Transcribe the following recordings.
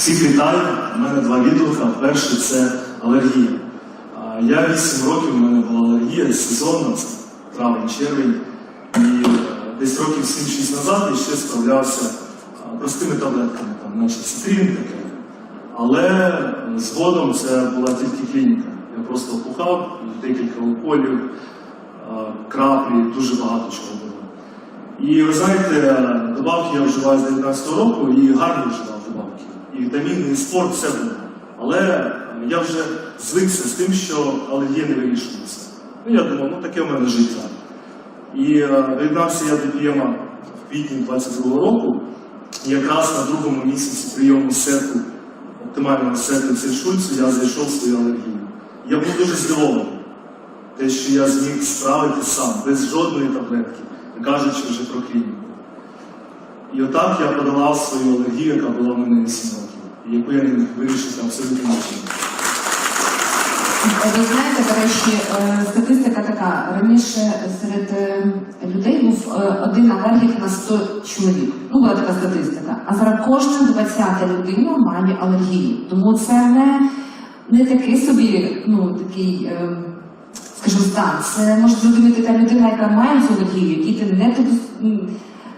Всіх вітаю. У мене два відгука. Перший це алергія. Я 8 років у мене була алергія сезонна, травень, червень. І е, десь років 7-6 назад я ще справлявся простими таблетками, там, наче цитрин таке. Але е, згодом це була тільки клініка. Я просто опухав, декілька уколів, краплі, дуже багато чого було. І ви знаєте, добавки я вживаю з 19 року і гарно вживав і спорт, все було. Але я вже звикся з тим, що алергія не вирішується. Ну, я думав, ну таке в мене життя. І е, доєднався я до п'єма в квітні 22 року. І якраз на другому місяці прийому сету, оптимального сету Цельшульцу, я зайшов в свою алергію. Я був дуже здивований, те, що я зміг справити сам, без жодної таблетки, не кажучи вже про клініку. І отак я подолав свою алергію, яка була в мене 8 років, і яку я не міг вирішити абсолютно нічим. Ви знаєте, до речі, е, статистика така. Раніше серед е, людей був е, один алергік на 100 чоловік. Ну, була така статистика. А зараз кожна 20 людина має алергію. Тому це не, не такий собі, ну, такий, е, скажімо так, це може зрозуміти та людина, яка має цю алергію, якій ти не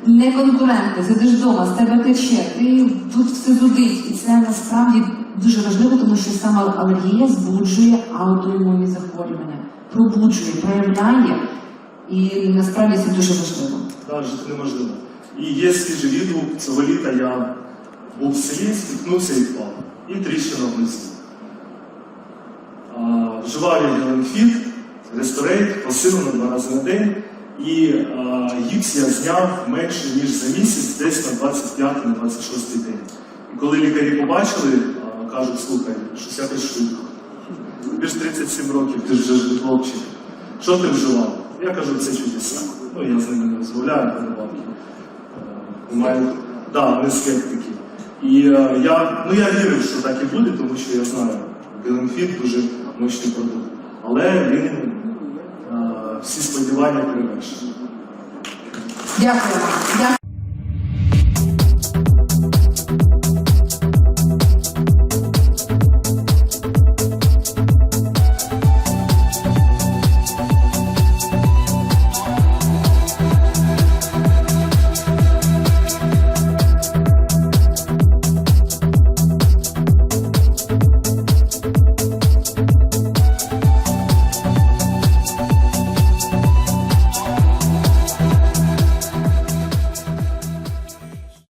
Не конкурентний, сидиш вдома, з тебе тече, ти тут все зудить. І це насправді дуже важливо, тому що саме алергія збуджує аутоімунні захворювання, пробуджує, проявляє, і насправді це дуже важливо. Да, жити неможливо. І є свіжий відгук, цього літа я був в селі, спіткнувся і впав. І тріщина внизу. А, Вживав я Геленфіт, Ресторейт, посилено два рази на день. І а, гіпс я зняв менше, ніж за місяць, десь на 25 на 26 день. І коли лікарі побачили, а, кажуть, слухай, щось якось швидко. Тобі ж 37 років, ти ж вже хлопчик. Що ти вживав? Я кажу, це чудеса. Ну, я з ними не розмовляю про добавки. Е, Маю, да, вони скептики. І е, я, ну, я вірив, що так і буде, тому що я знаю, Геленфіт дуже мощний продукт. Але він е, всі сподівання перевершив. Дякую.